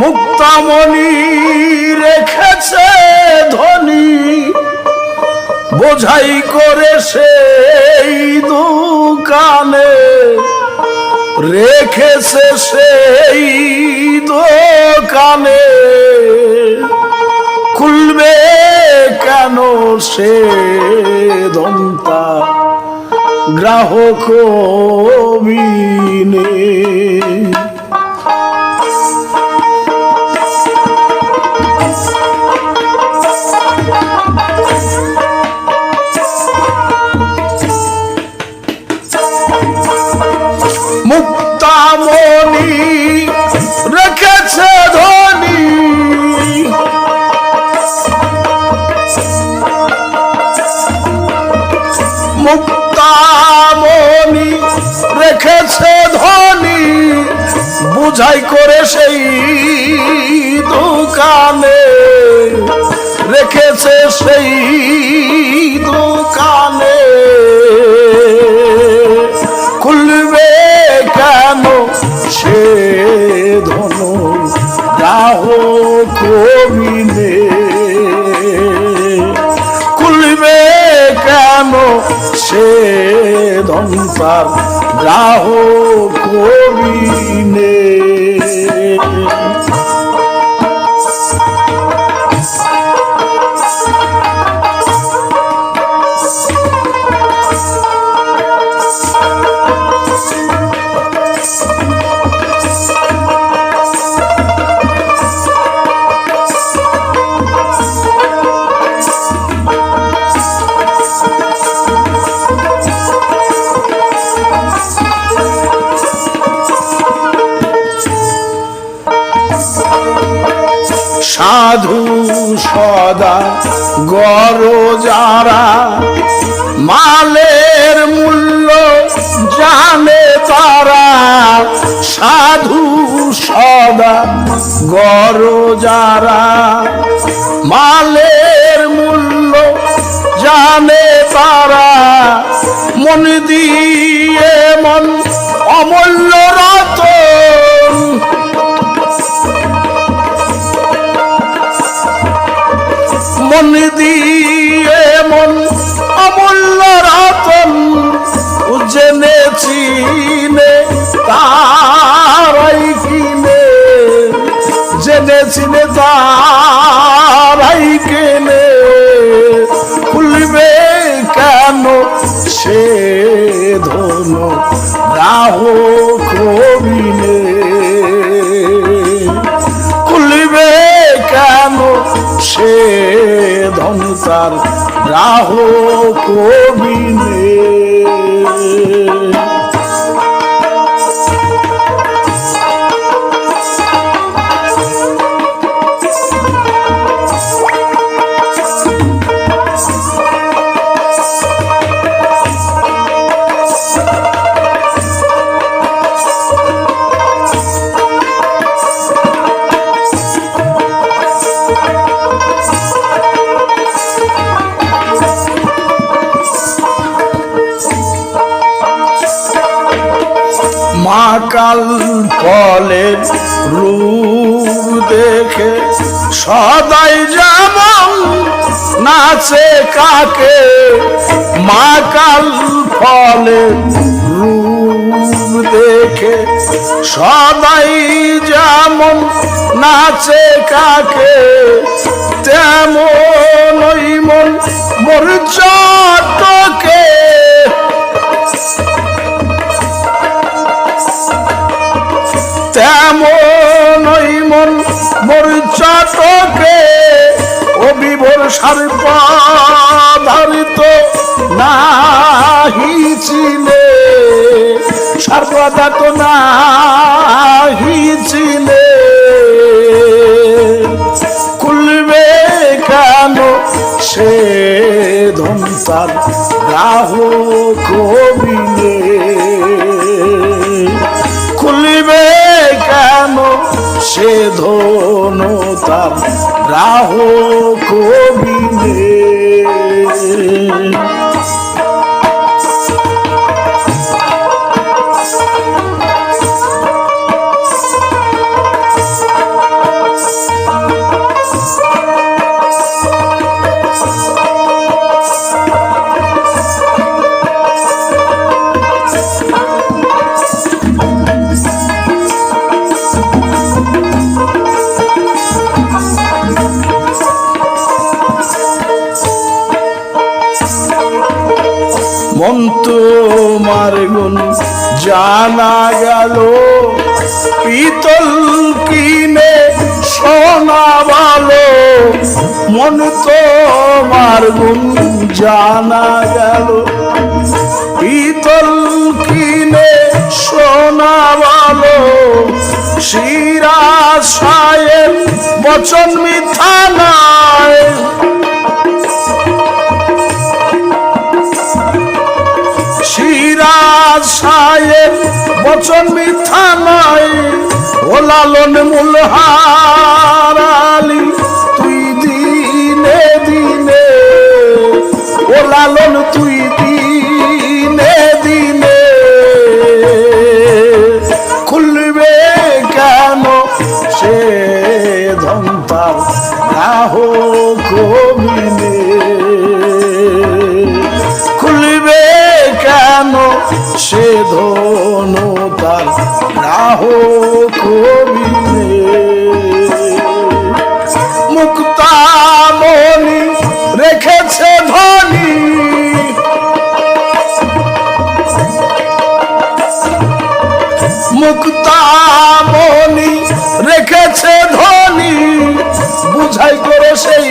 মুক্তামণি রেখেছে ধনী বোঝাই করে সেই দোকানে রেখেছে সেই দোকানে। কেন সে দন্তা? গ্রাহক বিনে বুঝাই করে সেই দোকানে। রেখেছে সেই দোকানে। খুলবে কেন সে ধন? গ্রাহক বিনে খুলবে কেন সে ধনতার গ্রাহক বিনে সাধু সদা গর যারা মালের মূল্য জানে তারা। সাধু সদা গর যারা মালের মূল্য জানে তারা। মন দিয়ে সে ধন রাহক কবিনে খুলবে কেন সে ধন তার রাহ কবিনে কাল ফলের রূপ দেখে সদাই যেমন নাচে কাকে, মা কাল ফলের রূপ দেখে সদাই যেমন নাচে কাকে তেমন মন মোর সার্বাধারিত নাহি ছিলে সর্বদা তো নাহি চিলে খুলবে কেন সে ধনসার গ্রাহক? সে ধনু তার রাহ কবিলে জানা গেল। পিতল কিনে সোনা ভালো। মন তোমার গুণ জানা গেল। পিতল কিনে সোনা ভালো। শিরা সায়ের বচন মিথ্যা নয়। সিরাজ সাহেব বচন মিথ্যা নয়। ও লালন মুলহারালি তুই দিনে দিনে। ও লালন তুই দিনে সে ধনু তার রাহ কবিনে মুক্তামণি রেখেছে ধনী। মুক্তামণি রেখেছে ধনী। বুঝাই করে সেই